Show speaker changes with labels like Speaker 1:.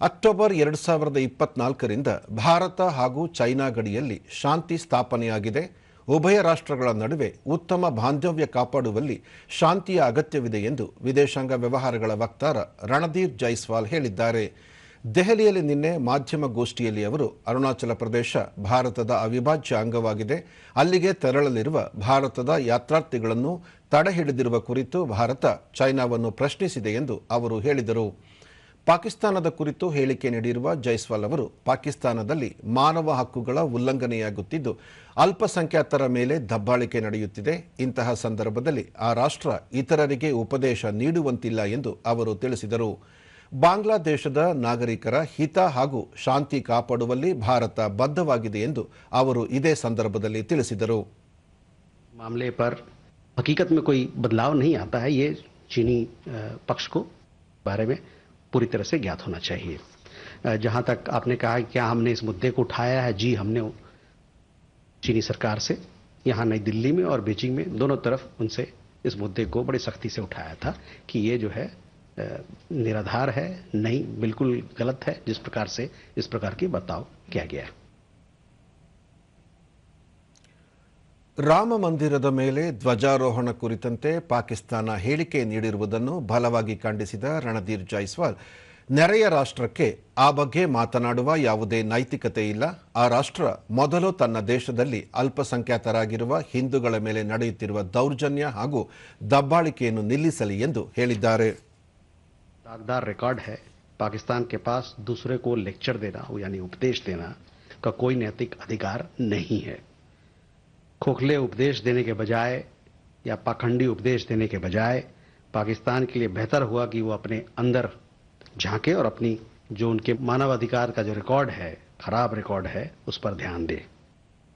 Speaker 1: October ಎರಡು ಸಾವಿರದ ಇಪ್ಪತ್ನಾಲ್ಕರಿಂದ ಭಾರತ ಹಾಗೂ ಚೈನಾ ಗಡಿಯಲ್ಲಿ ಶಾಂತಿ ಸ್ಥಾಪನೆಯಾಗಿದೆ. ಉಭಯ ರಾಷ್ಟ್ರಗಳ ನಡುವೆ ಉತ್ತಮ ಬಾಂಧವ್ಯ ಕಾಪಾಡುವಲ್ಲಿ ಶಾಂತಿಯ ಅಗತ್ಯವಿದೆ ಎಂದು ವಿದೇಶಾಂಗ ವ್ಯವಹಾರಗಳ ವಕ್ತಾರ ರಣದೀಪ್ ಜೈಸ್ವಾಲ್ ಹೇಳಿದ್ದಾರೆ. ದೆಹಲಿಯಲ್ಲಿ ನಿನ್ನೆ ಮಾಧ್ಯಮ ಗೋಷ್ಠಿಯಲ್ಲಿ ಅವರು, ಅರುಣಾಚಲ ಪ್ರದೇಶ ಭಾರತದ ಅವಿಭಾಜ್ಯ ಅಂಗವಾಗಿದೆ. ಅಲ್ಲಿಗೆ ತೆರಳಲಿರುವ ಭಾರತದ ಯಾತ್ರಾರ್ಥಿಗಳನ್ನು ತಡೆಹಿಡಿದಿರುವ ಕುರಿತು ಭಾರತ ಚೈನಾವನ್ನು ಪ್ರಶ್ನಿಸಿದೆ ಎಂದು ಅವರು ಹೇಳಿದರು. ಪಾಕಿಸ್ತಾನದ ಕುರಿತು ಹೇಳಿಕೆ ನೀಡಿರುವ ಜೈಸ್ವಾಲ್ ಅವರು ಪಾಕಿಸ್ತಾನದಲ್ಲಿ ಮಾನವ ಹಕ್ಕುಗಳ ಉಲ್ಲಂಘನೆಯಾಗುತ್ತಿದ್ದು ಅಲ್ಪಸಂಖ್ಯಾತರ ಮೇಲೆ ದಬ್ಬಾಳಿಕೆ ನಡೆಯುತ್ತಿದೆ ಇಂತಹ ಸಂದರ್ಭದಲ್ಲಿ ಆ ರಾಷ್ಟ್ರ ಇತರರಿಗೆ ಉಪದೇಶ ನೀಡುವಂತಿಲ್ಲ ಎಂದು ಅವರು ತಿಳಿಸಿದರು ಬಾಂಗ್ಲಾದೇಶದ ನಾಗರಿಕರ ಹಿತ ಹಾಗೂ ಶಾಂತಿ ಕಾಪಾಡುವಲ್ಲಿ ಭಾರತ ಬದ್ಧವಾಗಿದೆ ಎಂದು ಅವರು ಇದೇ ಸಂದರ್ಭದಲ್ಲಿ ತಿಳಿಸಿದರು
Speaker 2: मामले पर हकीकत में कोई बदलाव नहीं आता है ये चीनी अ, पक्ष को बारे में पूरी तरह से ज्ञात होना चाहिए। जहाँ तक आपने कहा क्या हमने इस मुद्दे को उठाया है, जी हमने चीनी सरकार से, यहाँ नई दिल्ली में और बीजिंग में दोनों तरफ़ उनसे इस मुद्दे को बड़ी सख्ती से उठाया था कि ये जो है निराधार है, नहीं, बिल्कुल गलत है, जिस प्रकार से इस प्रकार की बर्ताव किया गया है।
Speaker 1: ರಾಮ ಮಂದಿರದ ಮೇಲೆ ಧ್ವಜಾರೋಹಣ ಕುರಿತಂತೆ ಪಾಕಿಸ್ತಾನ ಹೇಳಿಕೆ ನೀಡಿರುವುದನ್ನು ಬಲವಾಗಿ ಖಂಡಿಸಿದ ರಣಧೀರ್ ಜೈಸ್ವಾಲ್ ನೆರೆಯ ರಾಷ್ಟ್ರಕ್ಕೆ ಆ ಬಗ್ಗೆ ಮಾತನಾಡುವ ಯಾವುದೇ ನೈತಿಕತೆ ಇಲ್ಲ ಆ ರಾಷ್ಟ್ರ ಮೊದಲು ತನ್ನ ದೇಶದಲ್ಲಿ ಅಲ್ಪಸಂಖ್ಯಾತರಾಗಿರುವ ಹಿಂದೂಗಳ ಮೇಲೆ ನಡೆಯುತ್ತಿರುವ ದೌರ್ಜನ್ಯ ಹಾಗೂ ದಬ್ಬಾಳಿಕೆಯನ್ನು ನಿಲ್ಲಿಸಲಿ ಎಂದು ಹೇಳಿದ್ದಾರೆ
Speaker 2: दागदार रिकॉर्ड है पाकिस्तान के पास दूसरे को लेक्चर देना हो यानी उपदेश देना का कोई नैतिक अधिकार नहीं है खोखले उपदेश देने के बजाय या पाखंडी उपदेश देने के बजाय पाकिस्तान के लिए बेहतर हुआ कि वो अपने अंदर झांके और अपनी जो उनके मानवाधिकार का जो रिकॉर्ड है, खराब रिकॉर्ड है, उस पर ध्यान दे।